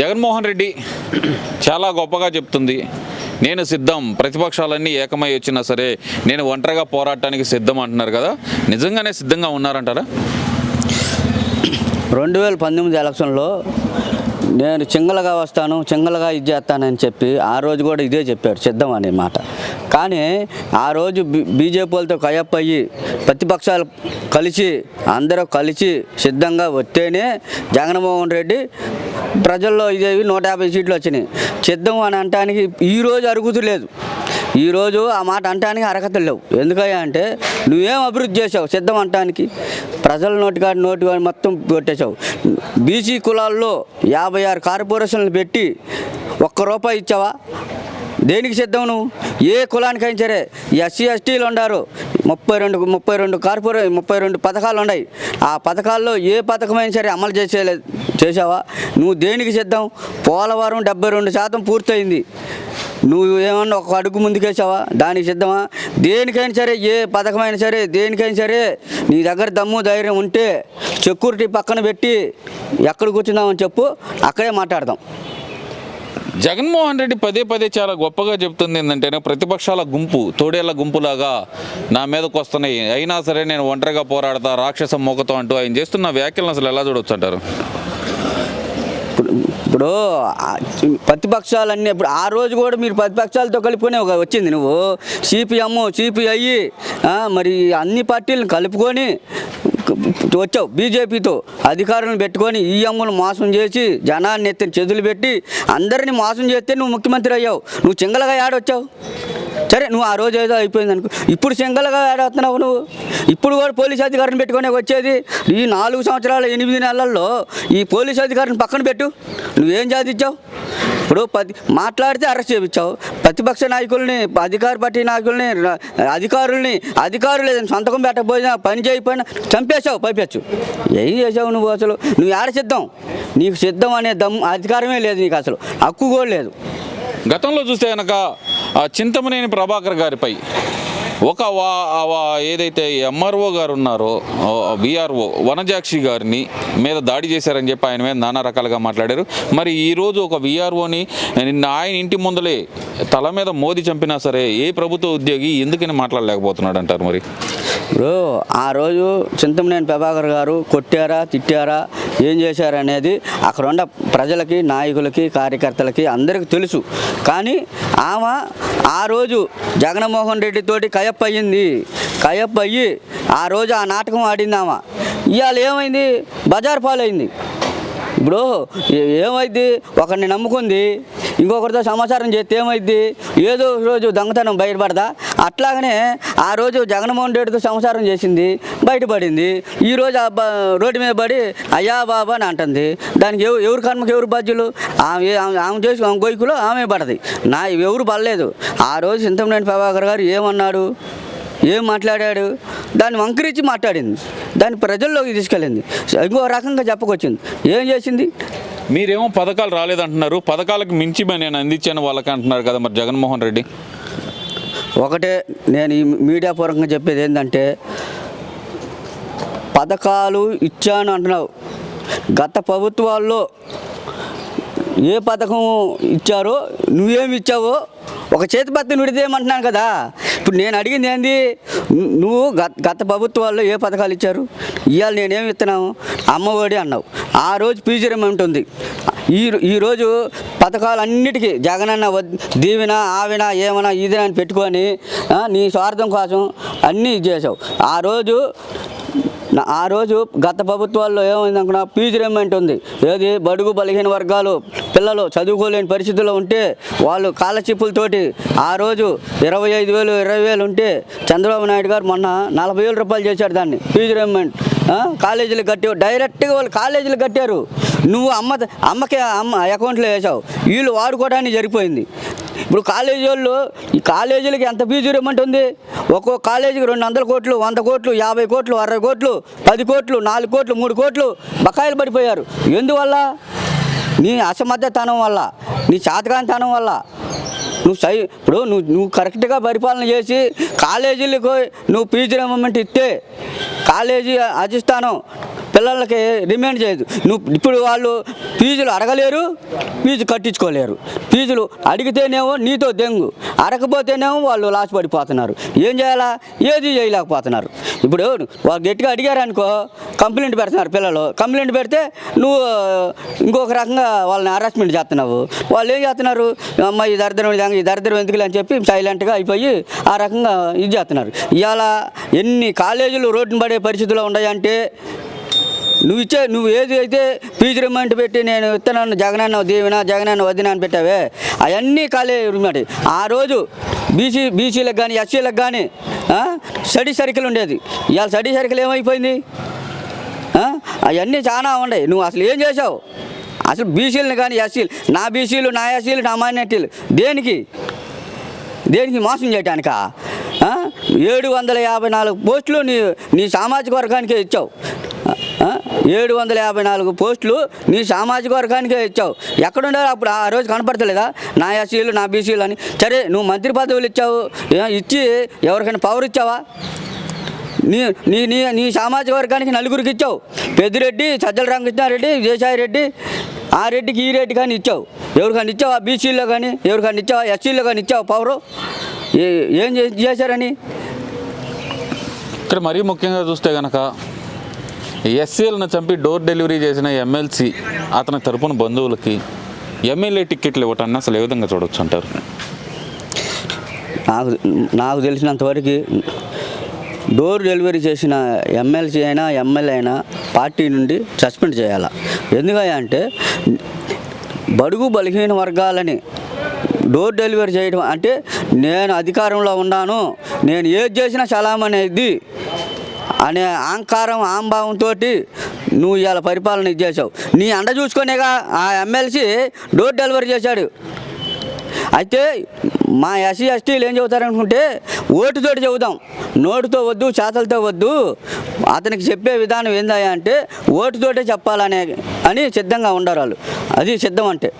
జగన్మోహన్ రెడ్డి చాలా గొప్పగా చెప్తుంది. నేను సిద్ధం ప్రతిపక్షాలన్నీ ఏకమై వచ్చినా సరే నేను ఒంటరిగా పోరాటానికి సిద్ధం అంటున్నారు కదా. నిజంగానే సిద్ధంగా ఉన్నారంటారా? రెండు వేల పంతొమ్మిది ఎలక్షన్లో నేను చింగలగా వస్తాను చింగలగా ఇది చేస్తానని చెప్పి ఆ రోజు కూడా ఇదే చెప్పాడు సిద్ధం అనే మాట. కానీ ఆ రోజు బీ బీజేపీ వాళ్ళతో కయప్ అయ్యి ప్రతిపక్షాలు కలిసి అందరూ కలిసి సిద్ధంగా వస్తేనే జగన్మోహన్ రెడ్డి ప్రజల్లో ఇదేవి నూట యాభై సీట్లు వచ్చినాయి. సిద్ధం అని అనటానికి ఈ రోజు లేదు. ఈరోజు ఆ మాట అంటానికి అర్హతలు లేవు. ఎందుకయ్యా అంటే నువ్వేం అభివృద్ధి చేసావు సిద్ధం అంటానికి. ప్రజల నోటికాడి నోటి కాడి మొత్తం కొట్టేశావు. బీసీ కులాల్లో యాభై ఆరు కార్పొరేషన్లు పెట్టి ఒక్క రూపాయి ఇచ్చావా? దేనికి సిద్ధం నువ్వు? ఏ కులానికైనా సరే ఎస్సీ ఎస్టీలు ఉండారు. ముప్పై రెండు ముప్పై రెండు కార్పొరే ముప్పై రెండు పథకాలు ఉన్నాయి. ఆ పథకాల్లో ఏ పథకమైనా సరే అమలు చేసే చేసావా నువ్వు దేనికి సిద్ధం పోలవరం డెబ్బై రెండు శాతం పూర్తయింది. నువ్వు ఏమన్నా ఒక అడుగు ముందుకేసావా దానికి సిద్ధమా దేనికైనా సరే ఏ పథకమైనా సరే దేనికైనా సరే నీ దగ్గర దమ్ము ధైర్యం ఉంటే సెక్యూరిటీ పక్కన పెట్టి ఎక్కడ కూర్చుందామని చెప్పు అక్కడే మాట్లాడదాం. జగన్మోహన్ రెడ్డి పదే పదే చాలా గొప్పగా చెప్తుంది ఏంటంటే ప్రతిపక్షాల గుంపు తోడేళ్ళ గుంపులాగా నా మీదకు వస్తున్నాయి. అయినా సరే నేను ఒంటరిగా పోరాడతా రాక్షసం మోకతో అంటూ ఆయన చేస్తున్న వ్యాఖ్యలను అసలు ఎలా చూడొచ్చు అంటారు? ఇప్పుడు ప్రతిపక్షాలన్నీ ఇప్పుడు ఆ రోజు కూడా మీరు ప్రతిపక్షాలతో కలుపుకొని ఒక వచ్చింది నువ్వు. సిపిఎం సిపిఐ మరి అన్ని పార్టీలను కలుపుకొని వచ్చావు బీజేపీతో అధికారులను పెట్టుకొని ఈ మోసం చేసి జనాన్ని ఎత్తిన చేతులు పెట్టి అందరినీ మోసం చేస్తే నువ్వు ముఖ్యమంత్రి అయ్యావు. నువ్వు చింగలగా ఆడొచ్చావు సరే నువ్వు ఆ రోజు ఏదో అయిపోయింది అనుకో. ఇప్పుడు సింగల్గా ఆడుతున్నావు నువ్వు. ఇప్పుడు కూడా పోలీస్ అధికారిని పెట్టుకొని వచ్చేది ఈ నాలుగు సంవత్సరాల ఎనిమిది నెలల్లో ఈ పోలీస్ అధికారిని పక్కన పెట్టు. నువ్వేం సాధించావు ఇప్పుడు పది మాట్లాడితే అరెస్ట్ చేయించావు ప్రతిపక్ష నాయకుల్ని అధికార పార్టీ నాయకుల్ని అధికారుల్ని అధికారులు లేదని సంతకం పెట్టకపోయినా పని చేయకపోయినా చంపేశావు పైపెచ్చు. ఏం చేసావు నువ్వు అసలు? నువ్వు ఏడ సిద్ధం? నీకు సిద్ధం అనే దమ్ అధికారమే లేదు నీకు అసలు. హక్కు కూడా లేదు. గతంలో చూస్తే కనుక చింతమనేని ప్రభాకర్ గారిపై ఒక వా వా- ఏదైతే ఎంఆర్ఓ గారు ఉన్నారో విఆర్ఓ వనజాక్షి గారిని మీద దాడి చేశారని చెప్పి ఆయన మీద నానా రకాలుగా మాట్లాడారు. మరి ఈరోజు ఒక విఆర్ఓని నిన్న ఆయన ఇంటి ముందలే తల మీద మోదీ చంపినా సరే ఏ ప్రభుత్వ ఉద్యోగి ఎందుకని మాట్లాడలేకపోతున్నాడు అంటారు మరి? ఇప్పుడు ఆ రోజు చింతమనేని ప్రభాకర్ గారు కొట్టారా తిట్టారా ఏం చేశారు అనేది అక్కడ ఉన్న ప్రజలకి నాయకులకి కార్యకర్తలకి అందరికీ తెలుసు. కానీ ఆమె ఆ రోజు జగన్మోహన్ రెడ్డితోటి కయప్ అయ్యింది. కయప్ అయ్యి ఆ రోజు ఆ నాటకం ఆడింది ఆమె. ఇవాళ ఏమైంది? బజార్ పాలైంది. ఇప్పుడు ఏమైంది ఒకరిని నమ్ముకుంది. ఇంకొకరితో సమాచారం చేస్తే ఏమైద్ది? ఏదో రోజు దొంగతనం బయటపడదా? అట్లాగనే ఆ రోజు జగన్మోహన్ రెడ్డితో సమాచారం చేసింది బయటపడింది. ఈరోజు ఆ బ- రోడ్డు మీద పడి అయ్యా బాబా అని అంటుంది. దానికి ఎవరు ఎవరు కర్మకి ఎవరు బాధ్యులు? ఆమె ఆమె ఆమె చేసి ఆమె గొయ్యకులో ఆమె పడది. నా ఎవరు పడలేదు. ఆ రోజు చింతమనేని ప్రభాకర్ గారు ఏమన్నాడు? ఏం మాట్లాడాడు? దాన్ని వంకరించి మాట్లాడింది. దాన్ని ప్రజల్లోకి తీసుకెళ్ళింది. ఇంకో రకంగా చెప్పుకొచ్చింది. ఏం చేసింది? మీరేమో పథకాలు రాలేదంటున్నారు. పథకాలకు మించి నేను అందించాను వాళ్ళకి అంటున్నారు కదా మరి జగన్మోహన్ రెడ్డి. ఒకటే నేను ఈ మీడియా పూర్వకంగా చెప్పేది ఏంటంటే పథకాలు ఇచ్చాను అంటున్నావు. గత ప్రభుత్వాల్లో ఏ పథకం ఇచ్చారో నువ్వేమి ఇచ్చావో ఒక చేతి పత్తి నుడిదేమంటున్నాను కదా. ఇప్పుడు నేను అడిగింది ఏంది? నువ్వు గత గత ప్రభుత్వాల్లో ఏ పథకాలు ఇచ్చారు? ఇవాళ నేనేమి ఇస్తున్నావు? అమ్మఒడి అన్నావు. ఆ రోజు పీజీ రిమెంట్ ఉంది ఈ ఈరోజు పథకాలన్నిటికీ జగనన్న దీవిన ఆవిన ఏమన్నా ఇది అని పెట్టుకొని నీ స్వార్థం కోసం అన్నీ ఇది చేసావు ఆ రోజు ఆ రోజు గత ప్రభుత్వాల్లో ఏమైంది అనుకున్నా ఫీజు రిమెంట్ ఉంది ఏది? బడుగు బలహీన వర్గాలు పిల్లలు చదువుకోలేని పరిస్థితుల్లో ఉంటే వాళ్ళు కాలచిప్పులతోటి ఆ రోజు ఇరవై ఐదు వేలు ఇరవై వేలు ఉంటే చంద్రబాబు నాయుడు గారు మొన్న నలభై వేల రూపాయలు చేశాడు దాన్ని. ఫీజు రిమెంట్ కాలేజీలు కట్టి డైరెక్ట్గా వాళ్ళు కాలేజీలు కట్టారు. నువ్వు అమ్మ అమ్మకి అమ్మ అకౌంట్లో వేసావు. వీళ్ళు వాడుకోవడానికి సరిపోయింది ఇప్పుడు కాలేజీ వాళ్ళు ఈ కాలేజీలకి ఎంత ఫీజు ఇవ్వమంటుంది? ఒక్కో కాలేజీకి రెండు వందల కోట్లు వంద కోట్లు యాభై కోట్లు అరవై కోట్లు పది కోట్లు నాలుగు కోట్లు మూడు కోట్లు బకాయిలు పడిపోయారు. ఎందువల్ల? నీ అసమర్థతనం వల్ల నీ చాతకానితనం వల్ల. నువ్వు సై ఇప్పుడు నువ్వు నువ్వు కరెక్ట్గా పరిపాలన చేసి కాలేజీలకు నువ్వు ఫీజు రిమెంట్ ఇస్తే కాలేజీ అధిష్టానం పిల్లలకి రిమైండ్ చేయదు నువ్వు ఇప్పుడు వాళ్ళు ఫీజులు అడగలేరు ఫీజు కట్టించుకోలేరు. ఫీజులు అడిగితేనేమో నీతో దెంగు. అడగపోతేనేమో వాళ్ళు లాస్ పడిపోతున్నారు. ఏం చేయాలా? ఏది చేయలేకపోతున్నారు. ఇప్పుడు వాళ్ళు గట్టిగా అడిగారనుకో కంప్లైంట్ పెడుతున్నారు పిల్లలు. కంప్లైంట్ పెడితే నువ్వు ఇంకొక రకంగా వాళ్ళని హరాస్మెంట్ చేస్తున్నావు. వాళ్ళు ఏం చేస్తున్నారు? అమ్మ ఈ దరిద్రం ఈ దరిద్రం ఎందుకులే అని చెప్పి సైలెంట్గా అయిపోయి ఆ రకంగా ఇది చేస్తున్నారు. ఇవాళ ఎన్ని కాలేజీలు రోడ్డున పడే పరిస్థితుల్లో ఉన్నాయంటే నువ్వు ఇచ్చే నువ్వు ఏది అయితే ఫీజు పెట్టి నేను ఇస్తున్నాను జగనన్న దీవెన జగనన్న వదిన అని పెట్టావే అవన్నీ ఖాళీ రిమైండ్ ఆ రోజు బీసీ బీసీలకు కానీ ఎస్సీలకు కానీ స్టడీ సర్కిల్ ఉండేది. ఇవాళ స్టడీ సర్కిల్ ఏమైపోయింది? అవన్నీ చాలా ఉన్నాయి. నువ్వు అసలు ఏం చేసావు అసలు బీసీలను కానీ ఎస్సీలు నా బీసీలు నా ఎస్సీలు నా మైనార్టీలు దేనికి? దేనికి మోసం చేయటానికా? ఏడు వందల యాభై నాలుగు పోస్టులు నీ నీ సామాజిక వర్గానికే ఇచ్చావు. ఏడు వందల యాభై నాలుగు పోస్టులు నీ సామాజిక వర్గానికే ఇచ్చావు. ఎక్కడుండాలి అప్పుడు ఆ రోజు కనపడతలేదా? నా ఎస్సీలు నా బీసీలు అని. సరే నువ్వు మంత్రి పదవులు ఇచ్చావు. ఇచ్చి ఎవరికైనా పవర్ ఇచ్చావా? నీ నీ నీ నీ సామాజిక వర్గానికి నలుగురికి ఇచ్చావు. పెద్దిరెడ్డి సజ్జల రామకృష్ణారెడ్డి విజయసాయి రెడ్డి ఆ రెడ్డికి ఈ రెడ్డి కానీ ఇచ్చావు. ఎవరికైనా ఇచ్చావా? బీసీలో కానీ ఎవరికైనా ఇచ్చావా? ఎస్సీలో కానీ ఇచ్చావా పవరు ఏ- ఏం చే- చేశారని? ఇక్కడ మరీ ముఖ్యంగా చూస్తే కనుక ఎస్సీలను చంపి డోర్ డెలివరీ చేసిన ఎమ్మెల్సీ అతని తరపున బంధువులకి ఎమ్మెల్యే టిక్కెట్లు ఇవ్వటాన్ని అసలు ఏ విధంగా చూడొచ్చు అంటారు? నాకు నాకు తెలిసినంతవరకు డోర్ డెలివరీ చేసిన ఎమ్మెల్సీ అయినా ఎమ్మెల్యే అయినా పార్టీ నుండి సస్పెండ్ చేయాలి? ఎందుకంటే అంటే బడుగు బలహీన వర్గాలని డోర్ డెలివరీ చేయడం అంటే నేను అధికారంలో ఉన్నాను నేను ఏది చేసినా చలామనేది అనే అహంకారం ఆంభావంతో నువ్వు ఇవాళ పరిపాలన చేసావు నీ అండ చూసుకునేగా ఆ ఎమ్మెల్సీ డోర్ డెలివరీ చేశాడు. అయితే మా ఎస్సీ ఎస్టీలు ఏం చెబుతారనుకుంటే ఓటుతోటి చెబుదాం. నోటుతో వద్దు చేతలతో వద్దు. అతనికి చెప్పే విధానం ఏందా అంటే ఓటుతోటే చెప్పాలనే అని సిద్ధంగా ఉండరు వాళ్ళు. అది సిద్ధం అంటే.